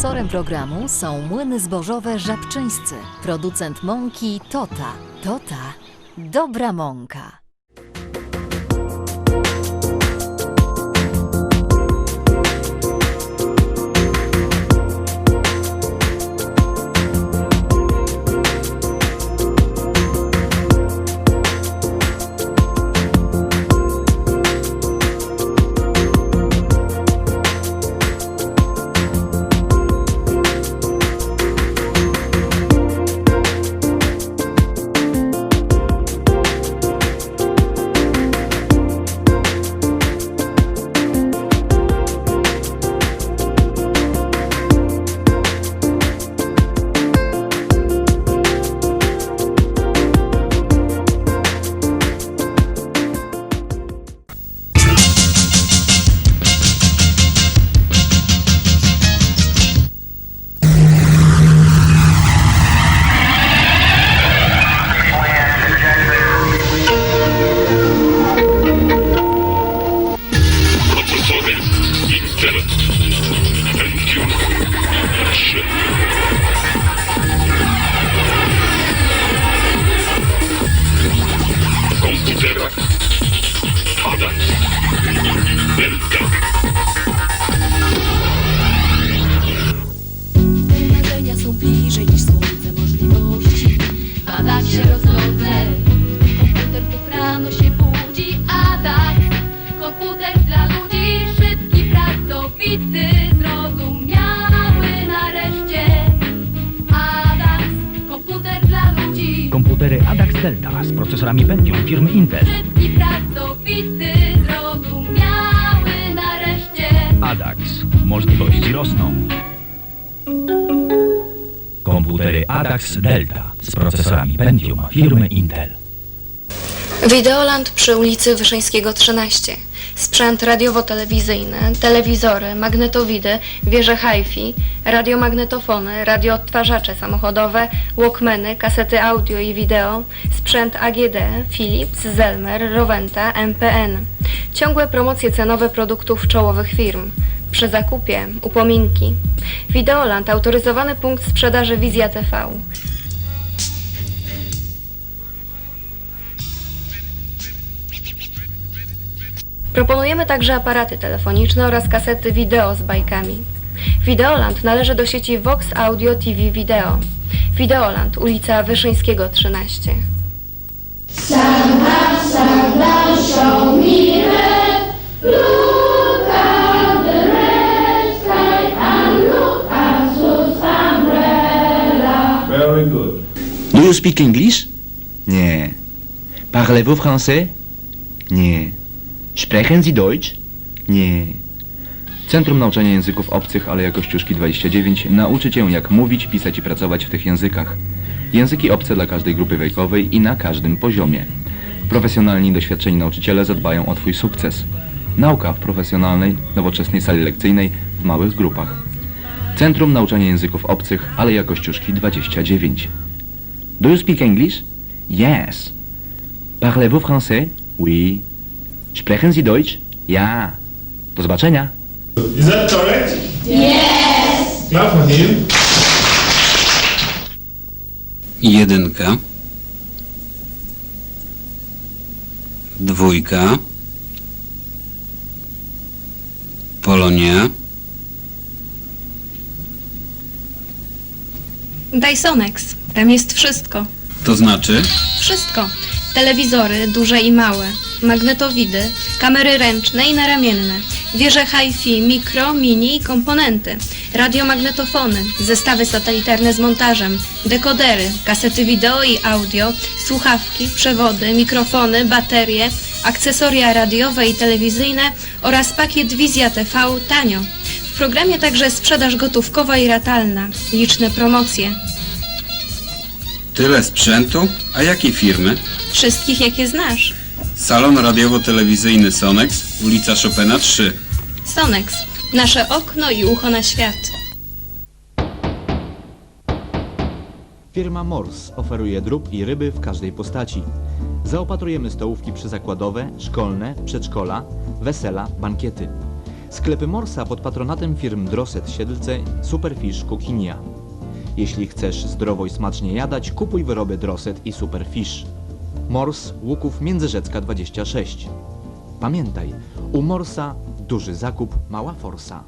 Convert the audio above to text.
Sponsorem programu są młyny zbożowe Żabczyńscy, producent mąki Tota. Tota, dobra mąka. Komputery Adax Delta z procesorami Pentium firmy Intel. Szybki, pracowity Zrozumiały nareszcie Adax. Możliwości rosną. Komputery Adax Delta z procesorami Pentium firmy Intel. Wideoland przy ulicy Wyszyńskiego 13. Sprzęt radiowo-telewizyjny, telewizory, magnetowidy, wieże hi-fi, radiomagnetofony, radioodtwarzacze samochodowe, walkmany, kasety audio i wideo, sprzęt AGD, Philips, Zelmer, Rowenta, MPN. Ciągłe promocje cenowe produktów czołowych firm. Przy zakupie upominki. Wideoland autoryzowany punkt sprzedaży Wizja TV. Proponujemy także aparaty telefoniczne oraz kasety wideo z bajkami. Wideoland należy do sieci Vox Audio TV Video. Wideoland, ulica Wyszyńskiego 13. Very good. Do you speak English? Nie. Parlez-vous français? Nie. Sprechen Sie Deutsch? Nie. Centrum Nauczania Języków Obcych, Aleja Kościuszki 29 nauczy Cię jak mówić, pisać i pracować w tych językach. Języki obce dla każdej grupy wiekowej i na każdym poziomie. Profesjonalni doświadczeni nauczyciele zadbają o Twój sukces. Nauka w profesjonalnej, nowoczesnej sali lekcyjnej w małych grupach. Centrum Nauczania Języków Obcych, Aleja Kościuszki 29. Do you speak English? Yes. Parlez-vous français? Oui. Sprechen Sie Deutsch? Ja. Do zobaczenia. Is that correct? Yes. Clap for him. jedynka, dwójka, Polonia, Dysonex. Tam jest wszystko. to znaczy Wszystko. Telewizory, duże i małe, magnetowidy, kamery ręczne i naramienne, wieże hi-fi, mikro, mini i komponenty, radiomagnetofony, zestawy satelitarne z montażem, dekodery, kasety wideo i audio, słuchawki, przewody, mikrofony, baterie, akcesoria radiowe i telewizyjne oraz pakiet Wizja TV tanio. W programie także sprzedaż gotówkowa i ratalna, liczne promocje. tyle sprzętu, a jakiej firmy? Wszystkich jakie znasz. Salon radiowo-telewizyjny Sonex, ulica Chopina 3. Sonex. Nasze okno i ucho na świat. Firma Mors oferuje drób i ryby w każdej postaci. Zaopatrujemy stołówki przyzakładowe, szkolne, przedszkola, wesela, bankiety. Sklepy Morsa pod patronatem firm Drosset Siedlce, Superfish Kukinia. Jeśli chcesz zdrowo i smacznie jadać, kupuj wyroby Drosset i Superfish. Mors Łuków Międzyrzecka 26. Pamiętaj, u Morsa duży zakup, mała forsa.